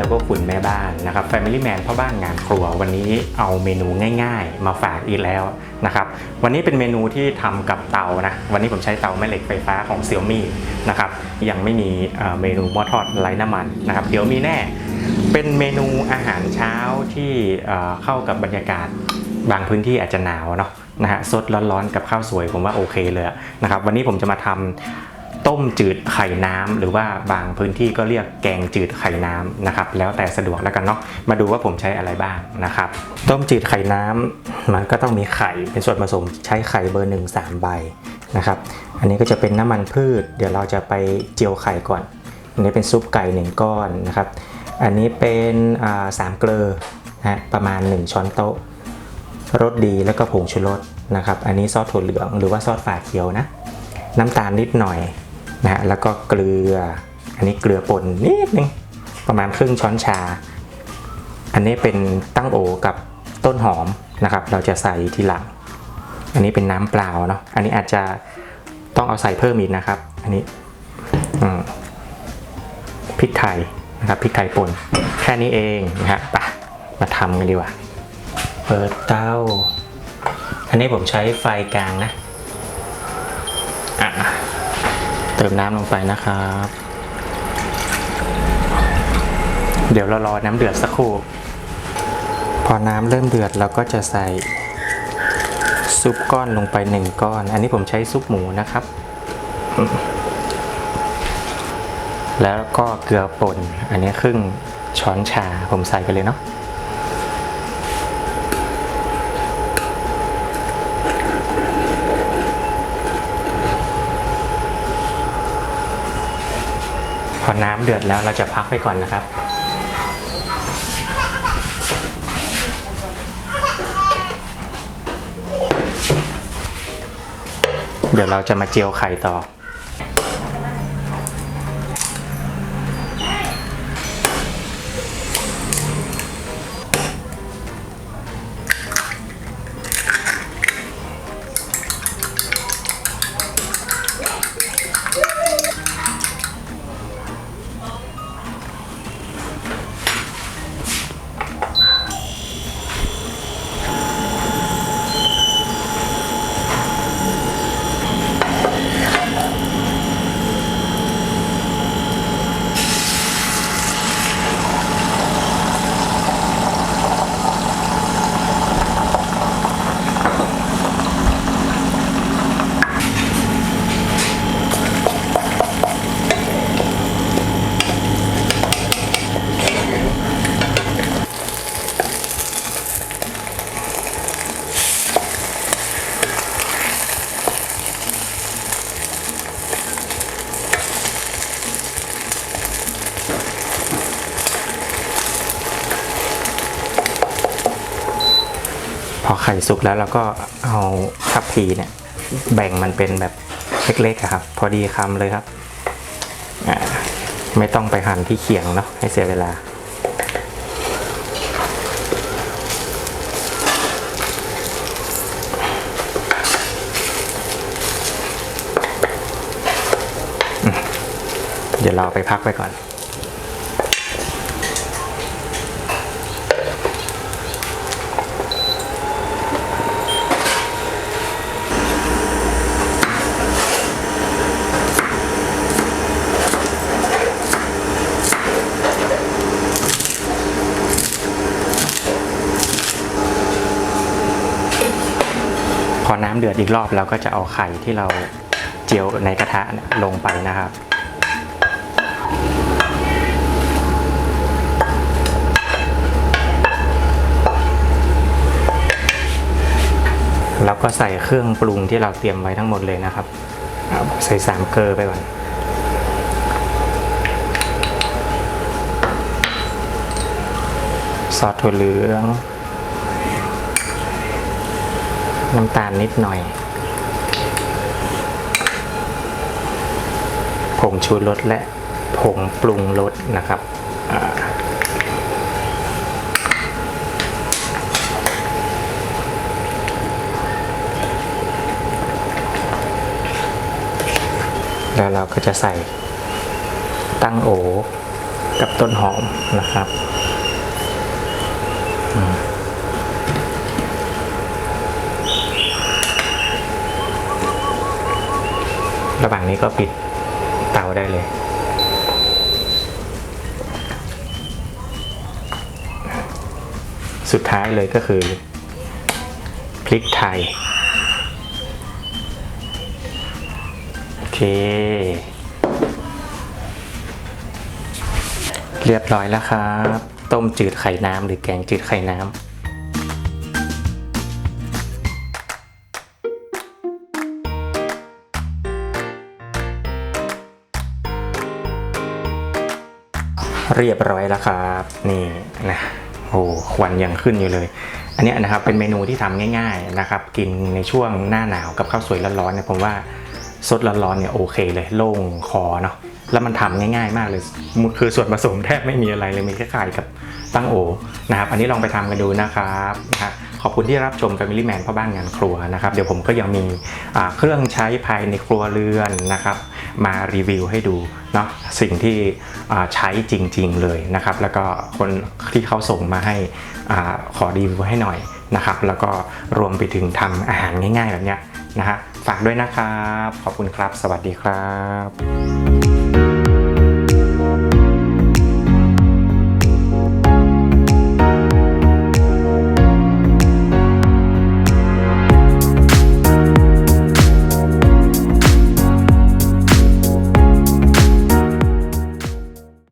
แล้วก็คุณแม่บ้านนะครับ Family Man พ่อบ้านงานครัว วันนี้เอาเมนูง่ายๆ มาฝากอีกแล้วนะครับ วันนี้เป็นเมนูที่ทำกับเตานะ วันนี้ผมใช้เตาแม่เหล็กไฟฟ้าของ Xiaomi นะครับ ยังไม่มีเมนูหม้อทอดไร้น้ำมันนะครับ เดี๋ยวมีแน่ เป็นเมนูอาหารเช้าที่เข้ากับบรรยากาศบางพื้นที่อาจจะหนาวเนาะนะฮะสดร้อนๆกับข้าวสวยผมว่าโอเคเลยนะครับ วันนี้ผมจะมาทำ ต้มจืดไข่น้ำหรือว่าบางพื้นที่ก็เรียกแกงจืดไข่น้ำนะครับ แล้วแต่สะดวกแล้วกันเนาะมาดูว่าผมใช้อะไรบ้างนะครับ ต้มจืดไข่น้ำมันก็ต้องมีไข่เป็นส่วนผสมใช้ไข่เบอร์หนึ่งสามใบนะครับ อันนี้ก็จะเป็นน้ำมันพืช เดี๋ยวเราจะไปเจียวไข่ก่อน อันนี้เป็นซุปไก่หนึ่งก้อนนะครับ อันนี้เป็นสามเกลือนะฮะประมาณ 1 ช้อนโต๊ะรสดีแล้วก็ผงชูรสนะครับ อันนี้ซอสถั่วเหลืองหรือว่าซอสฝาเขียวนะ น้ำตาลนิดหน่อย นะฮะแล้วก็เกลือ อันนี้เกลือป่นนิดนึงประมาณครึ่งช้อนชา อันนี้เป็นตั้งโอกับต้นหอมนะครับ เราจะใส่ทีหลัง อันนี้เป็นน้ำเปล่าเนาะ อันนี้อาจจะต้องเอาใส่เพิ่มอีกนะครับ อันนี้พริกไทยนะครับพริกไทยป่นแค่นี้เองนะฮะไปมาทำกันดีกว่า เปิดเตาอันนี้ผมใช้ไฟกลางนะอะ เติมน้ำลงไปนะครับ เดี๋ยวเรารอน้ำเดือดสักครู่ พอน้ำเริ่มเดือดเราก็จะใส่ซุปก้อนลงไปหนึ่งก้อน อันนี้ผมใช้ซุปหมูนะครับ แล้วก็เกลือป่น อันนี้ครึ่งช้อนชาผมใส่ไปเลยเนาะ พอน้ำเดือดแล้วเราจะพักไปก่อนนะครับ เดี๋ยวเราจะมาเจียวไข่ต่อ อไข่สุกแล้วเราก็เอาทัพพีเนี่ยแบ่งมันเป็นแบบเล็กๆครับ พอดีคำเลยครับ ไม่ต้องไปหั่นที่เขียงเนาะให้เสียเวลา เดี๋ยวเราไปพักไปก่อน น้ำเดือดอีกรอบเราก็จะเอาไข่ที่เราเจียวในกระทะลงไปนะครับแล้วก็ใส่เครื่องปรุงที่เราเตรียมไว้ทั้งหมดเลยนะครับ ใส่สามเกลอไปก่อน ซอสถั่วเหลือง น้ำตาลนิดหน่อย ผงชูรสและผงปรุงรสนะครับแล้วเราก็จะใส่ตั้งโอกับต้นหอมนะครับ ระหว่างนี้ก็ปิดเตาได้เลยสุดท้ายเลยก็คือพริกไทย โอเค เรียบร้อยแล้วครับ ต้มจืดไข่น้ำหรือแกงจืดไข่น้ำ เรียบร้อยแล้วครับนี่นะโอ้ควันยังขึ้นอยู่เลย อันนี้นะครับเป็นเมนูที่ทำง่าย ๆนะครับ กินในช่วงหน้าหนาวกับข้าวสวยร้อนๆเนี่ยผมว่าสดร้อนๆเนี่ยโอเคเลยโล่งคอเนาะแล้วมันทำง่ายๆมากเลยคือส่วนผสมแทบไม่มีอะไรเลยมีแค่ไข่กับตั้งโอนะครับ อันนี้ลองไปทำกันดูนะครับนะฮะขอบคุณที่รับชม Family Man พ่อบ้านงานครัวนะครับ เดี๋ยวผมก็ยังมีเครื่องใช้ภายในครัวเรือนนะครับ มารีวิวให้ดูเนาะสิ่งที่ใช้จริง ๆ เลยนะครับ แล้วก็คนที่เขาส่งมาให้อขอรีวิวให้หน่อยนะครับ แล้วก็รวมไปถึงทำอาหารง่าย ๆ แบบเนี้ยนะฮะฝากด้วยนะครับ ขอบคุณครับ สวัสดีครับ